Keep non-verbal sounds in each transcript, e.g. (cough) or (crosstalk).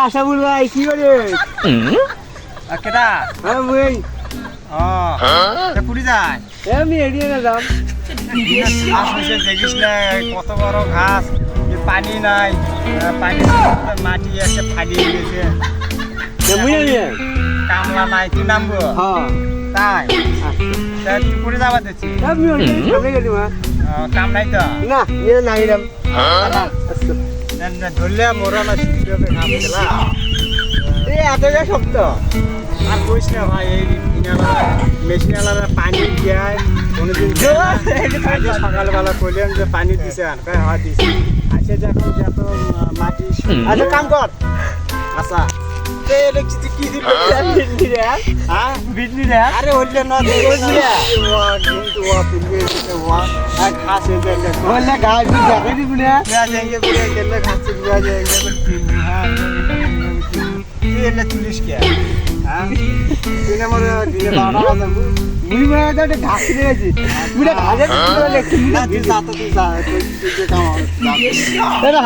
আশা বল ভাই কি করে? কেটা হ্যাঁ ও যায়? আমি এড়িয়ে নিলাম ঘাস দেখিস না কত বড় ঘাস পানি নাই পানি মাটি একটা ফাটিয়ে গেছে কামলা নাই তুই নামবো হ্যাঁ। তাই? তুই কুড়ি যাবা দিচ্ছি কাম নাই তো? না ইয়ে নাই ধরলে মোরা না শিখতে হবে খেলা। এই এতটা শক্ত। আর কইস না ভাই এই মেশিন আলাদা পানি দেয় কোনোদিন (laughs) না। সকালবেলা করলাম যে পানি দিছে আর কয় হ্যাঁ দিছে। আচ্ছা যখন যত মাটি। আচ্ছা কাম কর। আচ্ছা। হ্যাঁ? আরে হইলে না কিন্তু ওয়া তুলবে দিতে ওয়া আর ঘাস হয়ে যায় না তিন হ্যাঁ। তুই এলে তুলিস কে হ্যাঁ তুই আমার দিনে বারোটা বাজাবো মুই মনে হয় একটা ঘাস কিনে গেছি পুরো ঘাসে না তুই যা তো যা যে এটা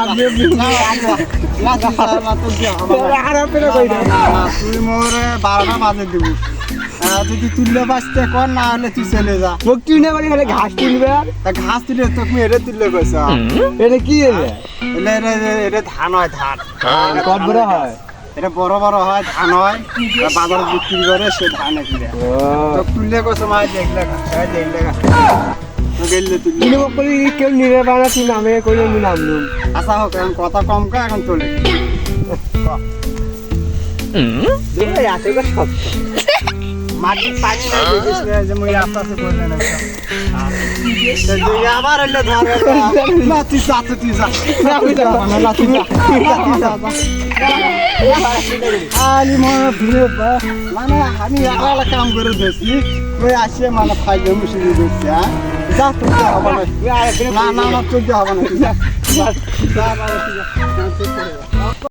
মোরে বারোটা বাজে দিব। যদি তুললে বাঁচতে কর না হলে তুই চলে যা। মোক কিনে বাড়ি খালি ঘাস তুলবে? তা ঘাস তুলে তোকে মেরে তুললে কইস এটা কি এটা এটা ধান হয় ধান। কত বড় হয়? এটা বড় বড় হয় ধান হয় বাজার বিক্রি করে সে ধান তো তুললে কোথাও মায় দেখ কিন্তু মোক কলি কেউ নিরে বানা তুই নামে কইলে আমি নামলুম। আশা হোক এখন কথা কম কা এখন চলে। এত সব। মনে ফিরে বা মানে আমি একলা কাম করে দিয়েছি ওই আসে মানে ফাইলে মুসিয়ে দিচ্ছি হ্যাঁ? যা দিয়ে হবে না। না না দিয়ে হবে না।